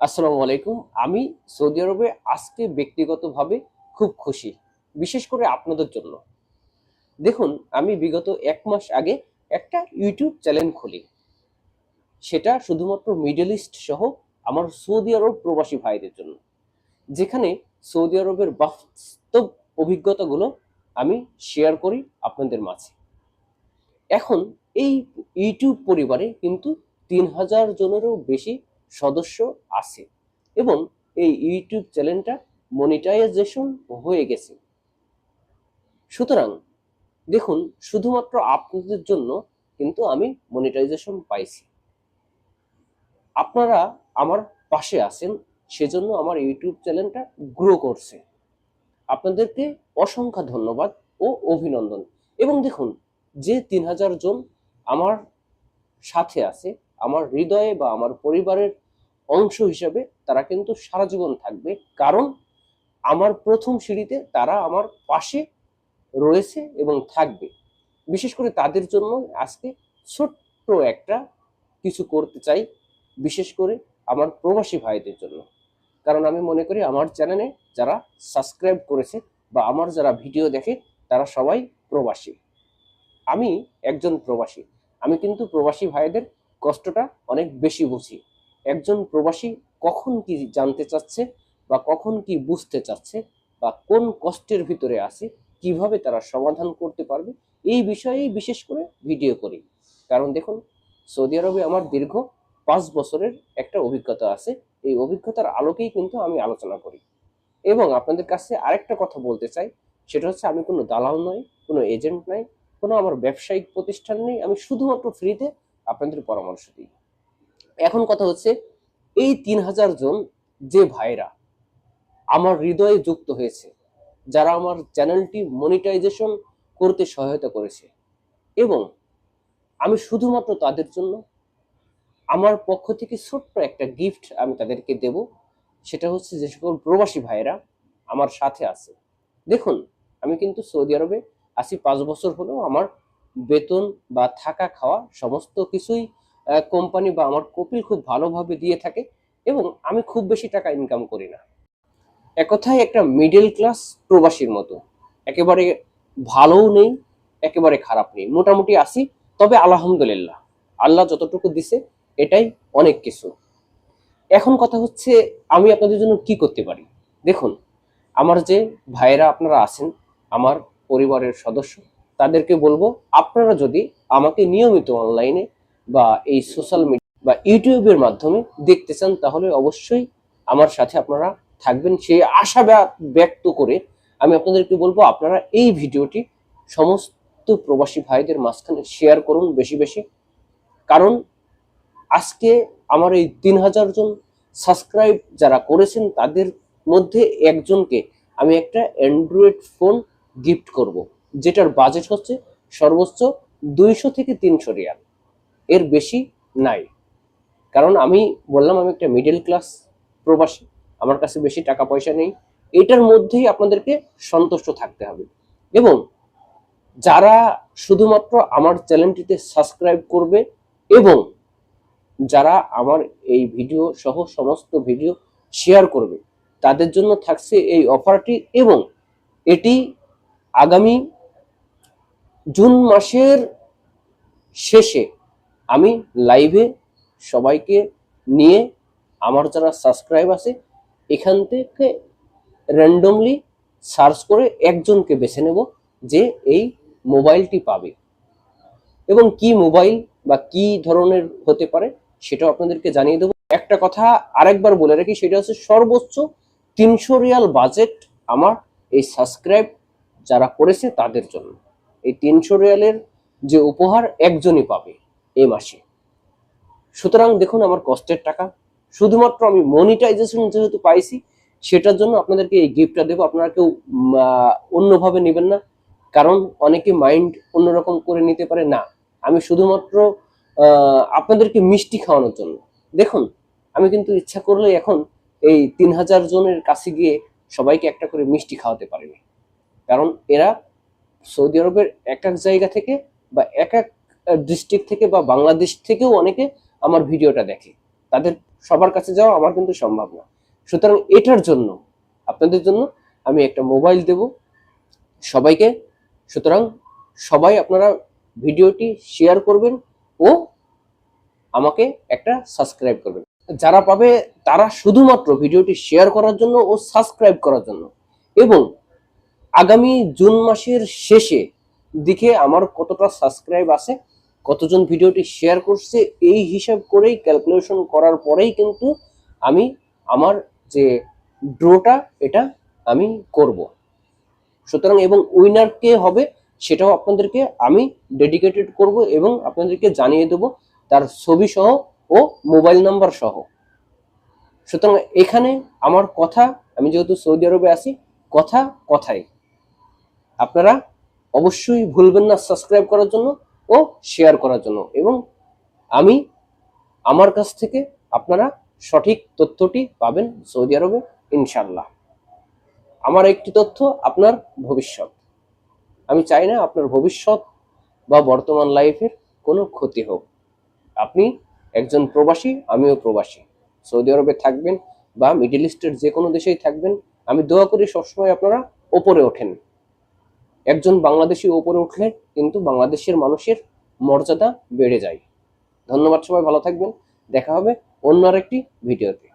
আসসালামু আলাইকুম। আমি সৌদি আরবে আজকে ব্যক্তিগতভাবে খুব খুশি, বিশেষ করে আপনাদের জন্য। দেখুন, আমি বিগত এক মাস আগে একটা ইউটিউব চ্যানেল খুলি। সেটা শুধুমাত্র মিডল ইস্ট সহ আমার সৌদি আরব প্রবাসী ভাইদের জন্য। যেখানে সৌদি আরবের বাস্তব অভিজ্ঞতাগুলো আমি শেয়ার করি আপনাদের মাঝে। এখন এই ইউটিউব পরিবারে কিন্তু তিন হাজার জনেরও বেশি সদস্য আছে এবং এই ইউটিউব চ্যানেলটা মনিটাইজেশন হয়ে গেছে। সুতরাং দেখুন, শুধুমাত্র আপনাদের জন্য কিন্তু আমি মনিটাইজেশন পাইছি। আপনারা আমার পাশে আছেন, সেজন্য আমার ইউটিউব চ্যানেলটা গ্রো করছে। আপনাদেরকে অসংখ্য ধন্যবাদ ও অভিনন্দন। এবং দেখুন, যে তিন হাজার জন আমার সাথে আছে আমার হৃদয়ে বা আমার পরিবারের অংশ হিসেবে তারা কিন্তু সারা জীবন থাকবে। কারণ আমার প্রথম সিঁড়িতে তারা আমার পাশে রয়েছে এবং থাকবে। বিশেষ করে তাদের জন্য আজকে ছোট্ট একটা কিছু করতে চাই, বিশেষ করে আমার প্রবাসী ভাইদের জন্য। কারণ আমি মনে করি আমার চ্যানেলে যারা সাবস্ক্রাইব করেছে বা আমার যারা ভিডিও দেখে তারা সবাই প্রবাসী। আমি একজন প্রবাসী। আমি কিন্তু প্রবাসী ভাইদের কষ্টটা অনেক বেশি বুঝি। একজন প্রবাসী কখন কি জানতে চাচ্ছে বা কখন কি বুঝতে চাচ্ছে বা কোন কষ্টের ভিতরে আছে, কীভাবে তারা সমাধান করতে পারবে, এই বিষয়েই বিশেষ করে ভিডিও করি। কারণ দেখুন, সৌদি আরবে আমার দীর্ঘ পাঁচ বছরের একটা অভিজ্ঞতা আছে, এই অভিজ্ঞতার আলোকেই কিন্তু আমি আলোচনা করি। এবং আপনাদের কাছে আরেকটা কথা বলতে চাই, সেটা হচ্ছে আমি কোনো দালাল নই, কোনো এজেন্ট নাই, কোনো আমার ব্যবসায়িক প্রতিষ্ঠান নেই, আমি শুধুমাত্র ফ্রিতে আপনাদের পরামর্শ দিই। এখন কথা হচ্ছে, এই তিন হাজার জন যে ভাইরা আমার হৃদয়ে যুক্ত হয়েছে, যারা আমার চ্যানেলটি মনিটাইজেশন করতে সহায়তা করেছে এবং আমি শুধুমাত্র তাদের জন্য, আমার পক্ষ থেকে ছোট্ট একটা গিফট আমি তাদেরকে দেব, সেটা হচ্ছে যে সকল প্রবাসী ভাইরা আমার সাথে আছে। দেখুন, আমি কিন্তু সৌদি আরবে আছি পাঁচ বছর হলেও আমার বেতন বা থাকা খাওয়া সমস্ত কিছুই কোম্পানি বা আমার কপিল খুব ভালোভাবে দিয়ে থাকে এবং আমি খুব বেশি টাকা ইনকাম করি না। এক কথায় একটা মিডল ক্লাস প্রবাসীর মতো। একেবারে ভালোও নেই, একেবারে খারাপ নেই। মোটামুটি আসি তবে আলহামদুলিল্লাহ, আল্লাহ যতটুকু দিছে, এটাই অনেক কিছু। এখন কথা হচ্ছে, আমি আপনাদের জন্য কি করতে পারি? দেখুন, আমার যে ভাইয়েরা আপনারা আছেন, আমার পরিবারের সদস্য তাদেরকে বলব, আপনারা যদি আমাকে নিয়মিত অনলাইনে বা এই সোশ্যাল মিডিয়া বা ইউটিউবের মাধ্যমে দেখতে চান, তাহলে অবশ্যই আমার সাথে আপনারা থাকবেন। সেই আশা ব্যক্ত করে আমি আপনাদেরকে বলব, আপনারা এই ভিডিওটি সমস্ত প্রবাসী ভাইদের মাঝখানে শেয়ার করুন বেশি বেশি। কারণ আজকে আমার এই তিন হাজার জন সাবস্ক্রাইব যারা করেছেন, তাদের মধ্যে একজনকে আমি একটা অ্যান্ড্রয়েড ফোন গিফট করব। যেটার বাজেট হচ্ছে সর্বোচ্চ দুইশো থেকে তিনশো রিয়াল। এর বেশি নাই। কারণ আমি বললাম, আমি একটা মিডল ক্লাস প্রবাসী, আমার কাছে বেশি টাকা পয়সা নেই। এটার মধ্যেই আপনাদেরকে সন্তুষ্ট থাকতে হবে। এবং যারা শুধুমাত্র আমার চ্যানেলটিতে সাবস্ক্রাইব করবে এবং যারা আমার এই ভিডিও সহ সমস্ত ভিডিও শেয়ার করবে, তাদের জন্য থাকছে এই অফারটি এবং এটি আগামী জুন মাসের শেষে আমি লাইভে সবাইকে নিয়ে আমার যারা সাবস্ক্রাইব আছে, এখান থেকে র্যান্ডমলি সার্চ করে একজনকে বেছে নেব যে এই মোবাইলটি পাবে। এবং কি মোবাইল বা কি ধরনের হতে পারে সেটাও আপনাদেরকে জানিয়ে দেবো। একটা কথা আরেকবার বলে রাখি, সেটা হচ্ছে সর্বোচ্চ তিনশো রিয়াল বাজেট আমার এই সাবস্ক্রাইব যারা করেছে তাদের জন্য। এই তিনশো রিয়ালের যে উপহার একজনই পাবে এ মাসে। সুতরাং দেখুন আমার কষ্টের টাকা। শুধুমাত্র আমি মনিটাইজেশন যেহেতু পাইছি, সেটার জন্য আপনাদেরকে এই গিফটটা দেবো। আপনারা কেউ অন্যভাবে নেবেন না। কারণ অনেকে মাইন্ড অন্যরকম করে নিতে পারে। না, আমি শুধুমাত্র আপনাদেরকে মিষ্টি খাওয়ানোর জন্য। দেখুন, আমি কিন্তু ইচ্ছা করলে এখন এই তিন হাজার জনের কাছে গিয়ে সবাইকে একটা করে মিষ্টি খাওয়াতে পারিনি। কারণ এরা সৌদি আরবের এক এক জায়গা থেকে বা এক এক ডিস্ট্রিক্ট থেকে বা বাংলাদেশ থেকেও অনেকে আমার ভিডিওটা দেখে। তাদের সবার কাছে যাওয়া আমার কিন্তু সম্ভব না। সুতরাং এটার জন্য, আপনাদের জন্য আমি একটা মোবাইল দেব সবাইকে। সুতরাং সবাই আপনারা ভিডিওটি শেয়ার করবেন ও আমাকে একটা সাবস্ক্রাইব করবেন। যারা পাবে তারা শুধুমাত্র ভিডিওটি শেয়ার করার জন্য ও সাবস্ক্রাইব করার জন্য। এবং আগামী জুন মাসের শেষে দিকে আমার কতটা সাবস্ক্রাইব আছে, কতজন ভিডিওটি শেয়ার করছে, এই হিসাব করেই ক্যালকুলেশন করার পরেই কিন্তু আমি আমার যে ড্রোটা এটা আমি করব। সুতরাং এবং উইনার কে হবে, সেটাও আপনাদেরকে আমি ডেডিকেটেড করব এবং আপনাদেরকে জানিয়ে দেব তার ছবি সহ ও মোবাইল নাম্বার সহ। সুতরাং এখানে আমার কথা, আমি যেহেতু সৌদি আরবে আছি, কথা কথাই। আপনারা অবশ্যই ভুলবেন না সাবস্ক্রাইব করার জন্য ও শেয়ার করার জন্য। এবং আমি আমার কাছ থেকে আপনারা সঠিক তথ্যটি পাবেন সৌদি আরবে ইনশাল্লাহ আমার একটি তথ্য, আপনার ভবিষ্যৎ। আমি চাই না আপনার ভবিষ্যৎ বা বর্তমান লাইফের কোনো ক্ষতি হোক। আপনি একজন প্রবাসী, আমিও প্রবাসী। সৌদি আরবে থাকবেন বা মিডল ইস্টের যে কোনো দেশেই থাকবেন, আমি দোয়া করি সবসময় আপনারা ওপরে ওঠেন। একজন বাংলাদেশি ওপরে উঠলে কিন্তু বাংলাদেশের মানুষের মর্যাদা বেড়ে যায়। ধন্যবাদ সবাই, ভালো থাকবেন। দেখা হবে অন্য আরেকটি ভিডিওতে।